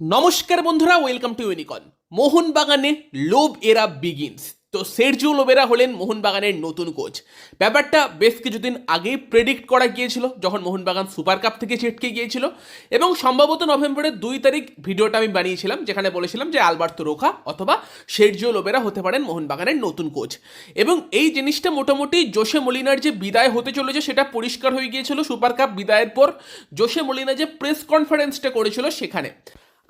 নমস্কার বন্ধুরা welcome to ইউনিকন মোহনবাগানে লোভ এরা বিগিনস তো সেরজিও লোবেরা হলেন মোহনবাগানের নতুন কোচ ব্যাপারটা বেশ কিছুদিন আগেই প্রেডিক্ট করা গিয়েছিল, যখন মোহনবাগান সুপার কাপ থেকে ছিটকে গিয়েছিল। এবং সম্ভবত নভেম্বরের দুই তারিখ ভিডিওটা আমি বানিয়েছিলাম, যেখানে বলেছিলাম যে আলবার্তো রোখা অথবা সেরজিও লোবেরা হতে পারেন মোহনবাগানের নতুন কোচ এবং এই জিনিসটা মোটামুটি জোসে মলিনার যে বিদায় হতে চলেছে, সেটা পরিষ্কার হয়ে গিয়েছিল সুপার কাপ বিদায়ের পর। জোসে মলিনা যে প্রেস কনফারেন্সটা করেছিল সেখানে।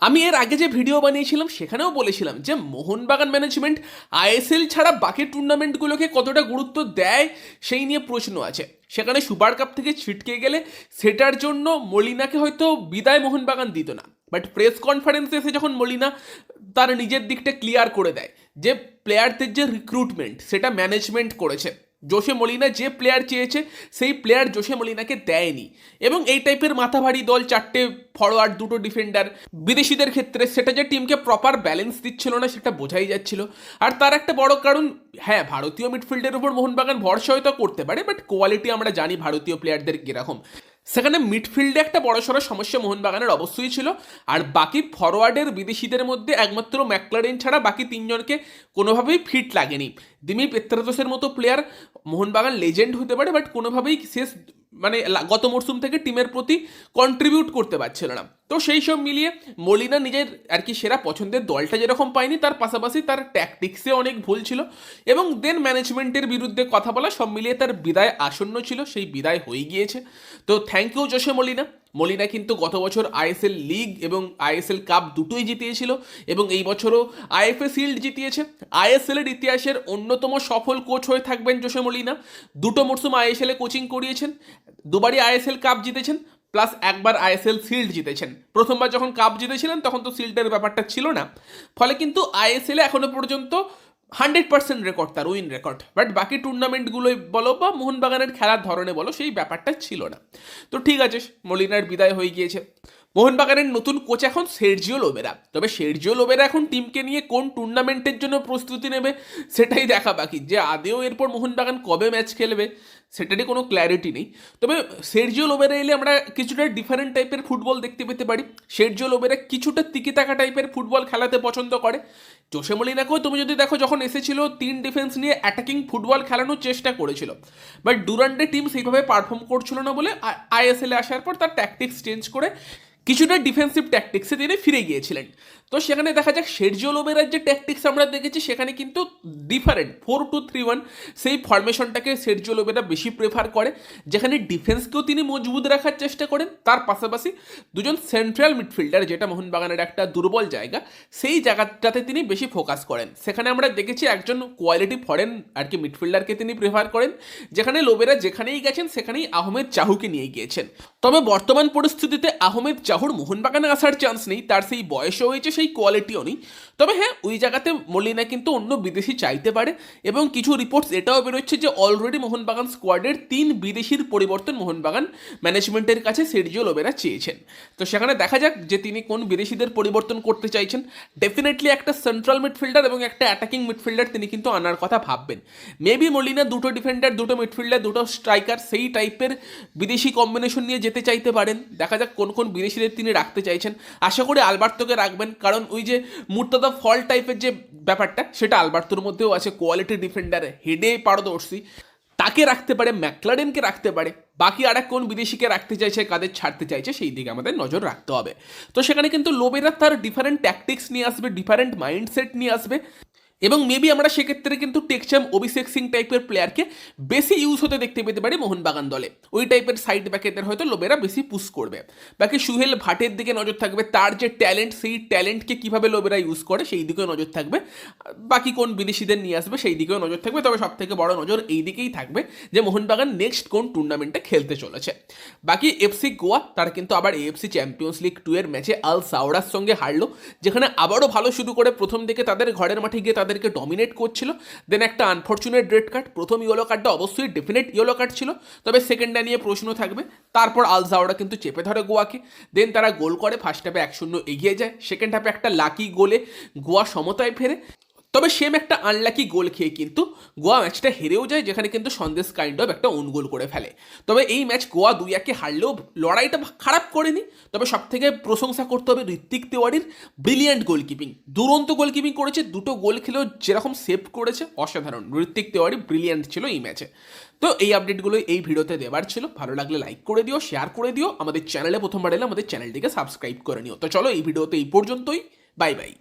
আমি এর আগে যে ভিডিও বানিয়েছিলাম, সেখানেও বলেছিলাম যে মোহনবাগান ম্যানেজমেন্ট আইএসএল ছাড়া বাকি টুর্নামেন্টগুলোকে কতটা গুরুত্ব দেয় সেই নিয়ে প্রশ্ন আছে। সেখানে সুপার কাপ থেকে ছিটকে গেলে সেটার জন্য মলিনাকে হয়তো বিদায় মোহনবাগান দিত না। বাট প্রেস কনফারেন্সে এসে যখন মলিনা তার নিজের দিকটা ক্লিয়ার করে দেয়, যে প্লেয়ারদের যে রিক্রুটমেন্ট সেটা ম্যানেজমেন্ট করেছে। জোসে মলিনা যে প্লেয়ার চেয়েছে, সেই প্লেয়ার জোশে মলিনাকে দেয়নি। এবং এই টাইপের মাথাভারী দল, চারটে ফরওয়ার্ড দুটো ডিফেন্ডার বিদেশিদের ক্ষেত্রে সেটা যে টিমকে প্রপার ব্যালেন্স দিচ্ছিল না, সেটা বোঝাই যাচ্ছিল। আর তার একটা বড় কারণ হ্যাঁ ভারতীয় মিডফিল্ডের উপর মোহনবাগান ভরসা হয়তো করতে পারে বাট কোয়ালিটি আমরা জানি ভারতীয় প্লেয়ারদের কীরকম। সেখানে মিডফিল্ডে একটা বড়সড় সমস্যা মোহনবাগানের অবশ্যই ছিল। আর বাকি ফরওয়ার্ডের বিদেশিদের মধ্যে একমাত্র ম্যাকলারেন ছাড়া বাকি তিনজনকে কোনোভাবেই ফিট লাগেনি। দিমি পেত্রাতোসের মতো প্লেয়ার মোহনবাগান লেজেন্ড হতে পারে বাট কোনোভাবেই শেষ মানে গত মরশুম থেকে টিমের প্রতি কন্ট্রিবিউট করতে পারছিল না। তো সেই সব মিলিয়ে মলিনা নিজের আর কি সেরা পছন্দের দলটা যেরকম পায়নি, তার পাশাপাশি তার ট্যাকটিক্সে অনেক ভুল ছিল এবং দেন ম্যানেজমেন্টের বিরুদ্ধে কথা বলা সব মিলিয়ে তার বিদায় আসন্ন ছিল, সেই বিদায় হয়ে গিয়েছে। তো thank you Jose Molina. Molina কিন্তু গত বছর আইএসএল লিগ এবং আইএসএল কাপ দুটোই জিতিয়েছিল এবং এই বছরও আইএফএ শিল্ড জিতিয়েছে। আইএসএল এর ইতিহাসের অন্যতম সফল কোচ হয়ে থাকবেন জোসে মলিনা। দুটো মরশুম আইএসএল কোচিং করিয়েছেন, দুবারই আইএসএল কাপ জিতেছেন, প্লাস একবার আইএসএল শিল্ড জিতেছেন। প্রথমবার যখন কাপ জিতেছিলেন, তখন তো শিল্ডের ব্যাপারটা ছিল না। ফলে কিন্তু আইএসএল এ এখনও পর্যন্ত হান্ড্রেড পার্সেন্ট রেকর্ড তার উইন রেকর্ড বাট বাকি টুর্নামেন্টগুলোই বলো বা মোহনবাগানের খেলার ধরনে বলো, সেই ব্যাপারটা ছিল না। তো ঠিক আছে, মলিনার বিদায় হয়ে গিয়েছে। মোহনবাগানের নতুন কোচ এখন সেরজিও লোবেরা। তবে সেরজিও লোবেরা এখন টিমকে নিয়ে কোন টুর্নামেন্টের জন্য প্রস্তুতি নেবে, সেটাই দেখা বাকি। যে আদেও এরপর মোহনবাগান কবে ম্যাচ খেলবে, সেটারই কোনো ক্ল্যারিটি নেই। তবে সেরজিও লোবেরা এলে আমরা কিছুটা ডিফারেন্ট টাইপের ফুটবল দেখতে পেতে পারি। সেরজিও লোবেরা কিছুটা তিকিতাকা টাইপের ফুটবল খেলাতে পছন্দ করে। জোসে মলিনাকেও তুমি যদি দেখো, যখন এসেছিল, তিন ডিফেন্স নিয়ে অ্যাটাকিং ফুটবল খেলানোর চেষ্টা করেছিল। বাট ডুরান্ডে টিম সেইভাবে পারফর্ম করছিল না বলে আইএসএলে আসার পর তার ট্যাকটিক্স চেঞ্জ করে কিছুটা ডিফেন্সিভ ট্যাকটিক্সে তিনি ফিরে গিয়েছিলেন। তো সেখানে দেখা যাক শেরজিও লোবেরার যে ট্যাকটিক্স আমরা দেখেছি, সেখানে কিন্তু different four two three one সেই ফরমেশনটাকে সেরজিও লোবেরা বেশি প্রেফার করে, যেখানে ডিফেন্সকেও তিনি মজবুত রাখার চেষ্টা করেন। তার পাশাপাশি দুজন সেন্ট্রাল মিডফিল্ডার যেটা মোহনবাগানের একটা দুর্বল জায়গা, সেই জায়গাটাতে তিনি বেশি ফোকাস করেন। সেখানে আমরা দেখেছি একজন কোয়ালিটি ফরেন আর কি মিডফিল্ডারকে তিনি প্রেফার করেন, যেখানে লোবেরা যেখানেই গেছেন, সেখানেই আহমেদ চাহুকে নিয়ে গিয়েছেন। তবে বর্তমান পরিস্থিতিতে আহমেদ চাহুর মোহনবাগানে আসার চান্স নেই, তার সেই বয়সও হয়েছে, সেই কোয়ালিটিও নেই। তবে হ্যাঁ ওই জায়গাতে মলিনা কিন্তু অন্য বিদেশি চাইতে পারে এবং কিছু রিপোর্টস এটাও বেরোচ্ছে যে অলরেডি মোহনবাগান স্কোয়াডের তিন বিদেশির পরিবর্তন মোহনবাগান ম্যানেজমেন্টের কাছে সেরজিও লোবেরা চেয়েছেন। তো সেখানে দেখা যাক যে তিনি কোন বিদেশিদের পরিবর্তন করতে চাইছেন। ডেফিনেটলি একটা সেন্ট্রাল মিডফিল্ডার এবং একটা অ্যাটাকিং মিডফিল্ডার তিনি কিন্তু আনার কথা ভাববেন। মেবি মলিনা দুটো ডিফেন্ডার দুটো মিডফিল্ডার দুটো স্ট্রাইকার সেই টাইপের বিদেশি কম্বিনেশন নিয়ে যেতে চাইতে পারেন। দেখা যাক কোন কোন বিদেশিদের তিনি রাখতে চাইছেন। আশা করি আলবার্তোকে রাখবেন, কারণ ওই যে মুর্তাদা ফল টাইপের যে ব্যাপারটা, সেটা আলবার্তোর মধ্যেও আছে কোয়ালিটি ডিফেন্ডার হেডে পারদর্শী। তাকে রাখতে পারে, ম্যাকলারেনকে রাখতে পারে, বাকি আর কোন বিদেশিকে রাখতে চাইছে, কাদের ছাড়তে চাইছে, সেই দিকে আমাদের নজর রাখতে হবে। তো সেখানে কিন্তু লোবেরা তার ডিফারেন্ট ট্যাকটিক্স নিয়ে আসবে ডিফারেন্ট মাইন্ডসেট নিয়ে আসবে। এবং মেবি আমরা সেক্ষেত্রে কিন্তু টেকচাম অভিষেক সিং টাইপের প্লেয়ারকে বেশি ইউজ হতে দেখতে পেতে পারি মোহনবাগান দলে। ওই টাইপের সাইড ব্যাকেদের হয়তো লোবেরা বেশি পুশ করবে। বাকি সুহেল ভাটের দিকে নজর থাকবে, তার যে ট্যালেন্ট সেই ট্যালেন্টকে কীভাবে লোবেরা ইউজ করে সেই দিকেও নজর থাকবে। বাকি কোন বিদেশিদের নিয়ে আসবে সেই দিকেও নজর থাকবে, তবে সব থেকে বড় নজর এই দিকেই থাকবে যে মোহনবাগান নেক্সট কোন টুর্নামেন্টে খেলতে চলেছে। বাকি এফসি গোয়া তারা কিন্তু আবার এএফসি চ্যাম্পিয়ন্স লিগ টু এর ম্যাচে আল সাউরার সঙ্গে হারলো, যেখানে আবারও ভালো শুরু করে প্রথম দিকে তাদের ঘরের মাঠে গিয়ে তাদেরকে ডমিনেট করছিল। দেন একটা আনফর্চুনেট রেড কার্ড প্রথম ইয়েলো কার্ডটা অবশ্যই ডেফিনেট ইয়েলো কার্ড ছিল। তবে সেকেন্ডটা নিয়ে প্রশ্ন থাকবে, তারপর আলজাওরা কিন্তু চেপে ধরে গোয়াকে। দেন তারা গোল করে ফার্স্ট হাফে এক শূন্য এগিয়ে যায় সেকেন্ড হাফে একটা লাকি গোলে গোয়া সমতায় ফেরে। তবে সেম একটা আনলাকি গোল খেয়ে কিন্তু গোয়া ম্যাচটা হেরেও যায়, যেখানে কিন্তু সন্দেশ কাইন্ড অফ একটা ওন গোল করে ফেলে। তবে এই ম্যাচ গোয়া দুই একে হারলেও লড়াইটা খারাপ করেনি। তবে সব থেকে প্রশংসা করতে হবে ঋত্বিক তেওয়ারির ব্রিলিয়ান্ট গোলকিপিং দুরন্ত গোলকিপিং করেছে, দুটো গোল খেলেও যেরকম সেভ করেছে, অসাধারণ। ঋত্বিক তেওয়ারি ব্রিলিয়ান্ট ছিল এই ম্যাচে তো এই আপডেটগুলো এই ভিডিওতে দেওয়ার ছিল। ভালো লাগলে লাইক করে দিও শেয়ার করে দিও। আমাদের চ্যানেলে প্রথমবার এলে আমাদের চ্যানেলটিকে সাবস্ক্রাইব করে নিও। তো চলো এই ভিডিওতে এই পর্যন্তই। Bye bye